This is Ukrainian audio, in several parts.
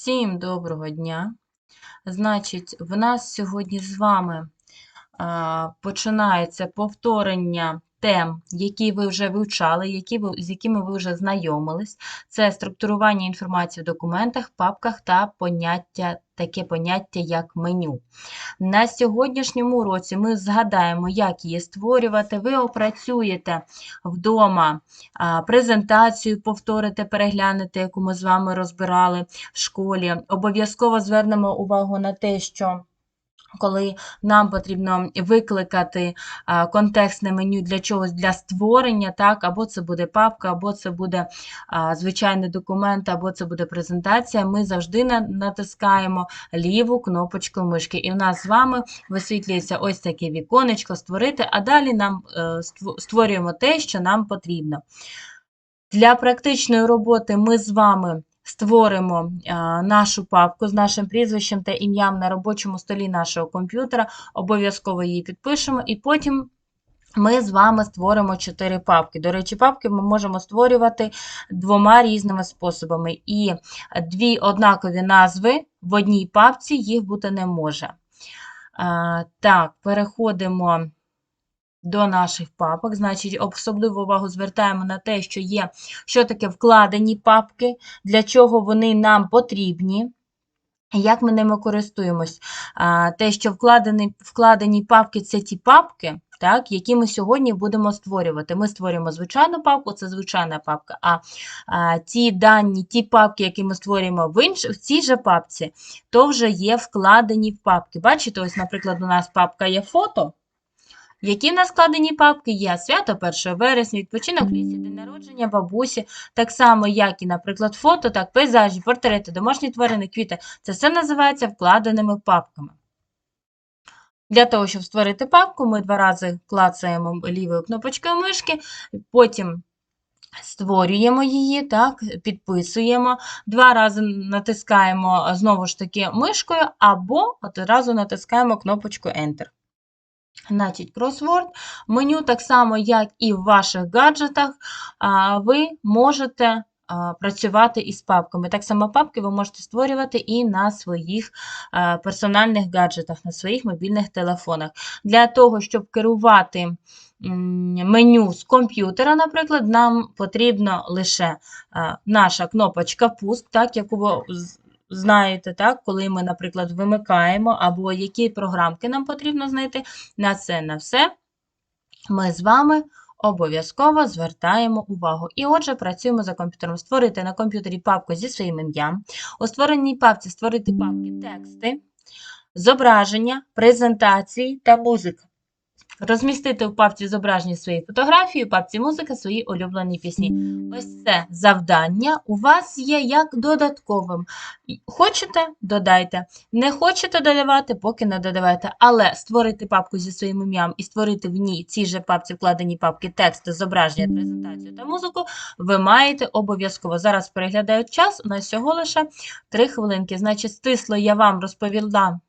Всім доброго дня. Значить, в нас сьогодні з вами починається повторення тем, які ви вже вивчали, які ви, з якими ви вже знайомились. Це структурування інформації в документах, папках та поняття, таке поняття, як меню. На сьогоднішньому уроці ми згадаємо, як її створювати. Ви опрацюєте вдома презентацію, повторите, переглянете, яку ми з вами розбирали в школі. Обов'язково звернемо увагу на те, що коли нам потрібно викликати контекстне меню для чогось для створення, так, або це буде папка, або це буде звичайний документ, або це буде презентація, ми завжди натискаємо ліву кнопочку мишки. І в нас з вами висвітлюється ось таке віконечко створити, а далі нам е, створюємо те, що нам потрібно. Для практичної роботи ми з вами створимо нашу папку з нашим прізвищем та ім'ям на робочому столі нашого комп'ютера. Обов'язково її підпишемо, і потім ми з вами створимо чотири папки. До речі, папки ми можемо створювати двома різними способами. І дві однакові назви в одній папці їх бути не може. Так, переходимо до наших папок. Значить, особливу увагу звертаємо на те, що є, що таке вкладені папки, для чого вони нам потрібні. Як ми ними користуємось? Те, що вкладені, вкладені папки це ті папки, так, які ми сьогодні будемо створювати. Ми створюємо звичайну папку, це звичайна папка. А, а ті дані, ті папки, які ми створюємо в, інш, в цій же папці, то вже є вкладені в папки. Бачите, ось, наприклад, у нас папка є фото. Які в нас складені папки є? Свято 1 вересня, відпочинок в лісі, день народження бабусі, так само, як і, наприклад, фото, так, пейзажі, портрети, домашні тварини, квіти. Це все називається вкладеними папками. Для того, щоб створити папку, ми два рази клацаємо лівою кнопочкою мишки, потім створюємо її, так, підписуємо, два рази натискаємо знову ж таки мишкою, або одразу натискаємо кнопочку Enter. Значить, кросворд, меню, так само, як і в ваших гаджетах, ви можете працювати із папками. Так само папки ви можете створювати і на своїх персональних гаджетах, на своїх мобільних телефонах. Для того, щоб керувати меню з комп'ютера, наприклад, нам потрібно лише наша кнопочка пуск, так, яку знаєте, так, коли ми, наприклад, вимикаємо, або які програмки нам потрібно знайти, на це на все ми з вами обов'язково звертаємо увагу. І отже, працюємо за комп'ютером. Створити на комп'ютері папку зі своїм ім'ям. У створеній папці створити папки тексти, зображення, презентації та музика. Розмістити в папці зображення свої фотографії, в папці музика свої улюблені пісні. Ось це завдання у вас є як додатковим. Хочете додайте. Не хочете додавати, поки не додавайте. Але створити папку зі своїм ім'ям і створити в ній цій же папці вкладені папки тексти, зображення, презентацію та музику, ви маєте обов'язково. Зараз переглядаю час, у нас всього лише 3 хвилинки. Значить, стисло я вам розповіла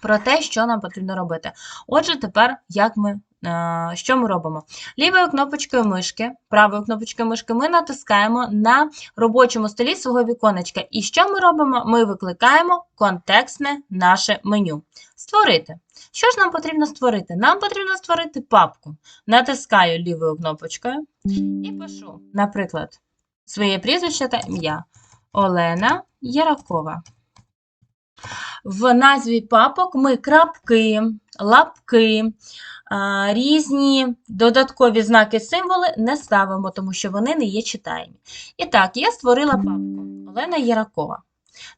про те, що нам потрібно робити. Отже, тепер як ми. е, Що ми робимо? Лівою кнопочкою мишки, правою кнопочкою мишки ми натискаємо на робочому столі свого віконечка. І що ми робимо? Ми викликаємо контекстне наше меню. Створити. Що ж нам потрібно створити? Нам потрібно створити папку. Натискаю лівою кнопочкою і пишу, наприклад, своє прізвище та ім'я. Олена Яракова. В назві папок ми крапки, лапки, різні додаткові знаки, символи не ставимо, тому що вони не є читаємі. І так, я створила папку Олена Яракова.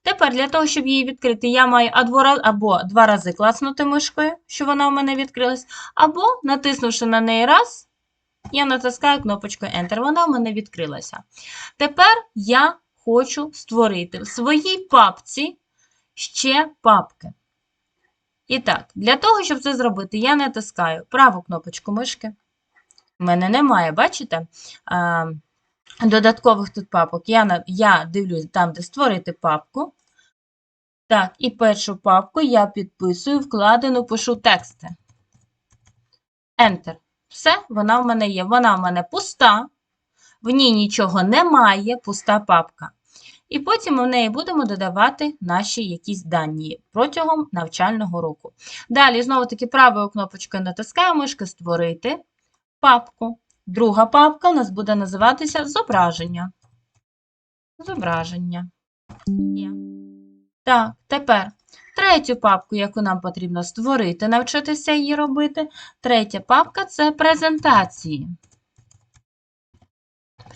Тепер для того, щоб її відкрити, я маю або два рази клацнути мишкою, що вона у мене відкрилась, або натиснувши на неї раз, я натискаю кнопочку Enter. Вона у мене відкрилася. Тепер я хочу створити в своїй папці ще папки. І так, для того, щоб це зробити, я натискаю праву кнопочку мишки. У мене немає, бачите? Додаткових тут папок. Я, я дивлюсь там, де створити папку. Так, і першу папку я підписую, вкладену, пишу тексти. Enter. Все, вона в мене є. Вона в мене пуста, в ній нічого немає, пуста папка. І потім в неї будемо додавати наші якісь дані протягом навчального року. Далі, знову-таки, правою кнопочкою натискаємо мишки Створити папку. Друга папка у нас буде називатися Зображення. Зображення. Є. Так, тепер третю папку, яку нам потрібно створити, навчитися її робити. Третя папка це презентації.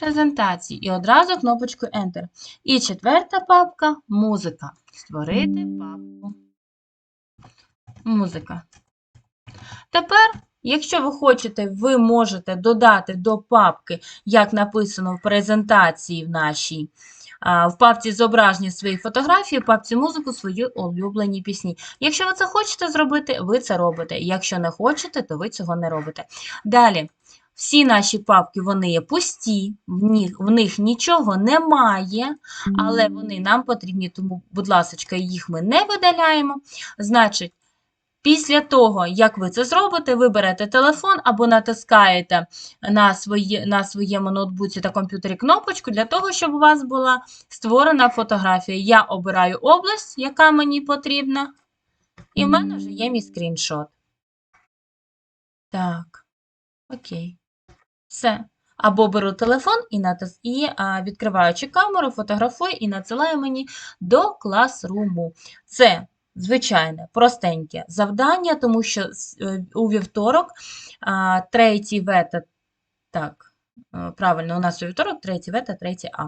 Презентації. І одразу кнопочку Enter. І четверта папка музика. Створити папку. Музика. Тепер, якщо ви хочете, ви можете додати до папки, як написано в презентації в нашій, в папці зображення свої фотографії, в папці музику свої улюблені пісні. Якщо ви це хочете зробити, ви це робите. Якщо не хочете, то ви цього не робите. Далі. Всі наші папки вони є пусті, в них, в них нічого немає, але вони нам потрібні, тому, будь ласка, їх ми не видаляємо. Значить, після того, як ви це зробите, ви берете телефон або натискаєте на, свої, на своєму ноутбуці та комп'ютері кнопочку для того, щоб у вас була створена фотографія. Я обираю область, яка мені потрібна, і в мене вже є мій скріншот. Так, окей. Все. Або беру телефон і, натис... і а, відкриваючи камеру, фотографую і надсилаю мені до класруму. Це звичайне, простеньке завдання, тому що е, у вівторок а, третій В та так, е, правильно, у нас у вівторок третій В та третій А.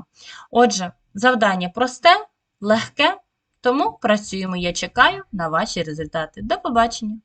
Отже, завдання просте, легке, тому працюємо. Я чекаю на ваші результати. До побачення!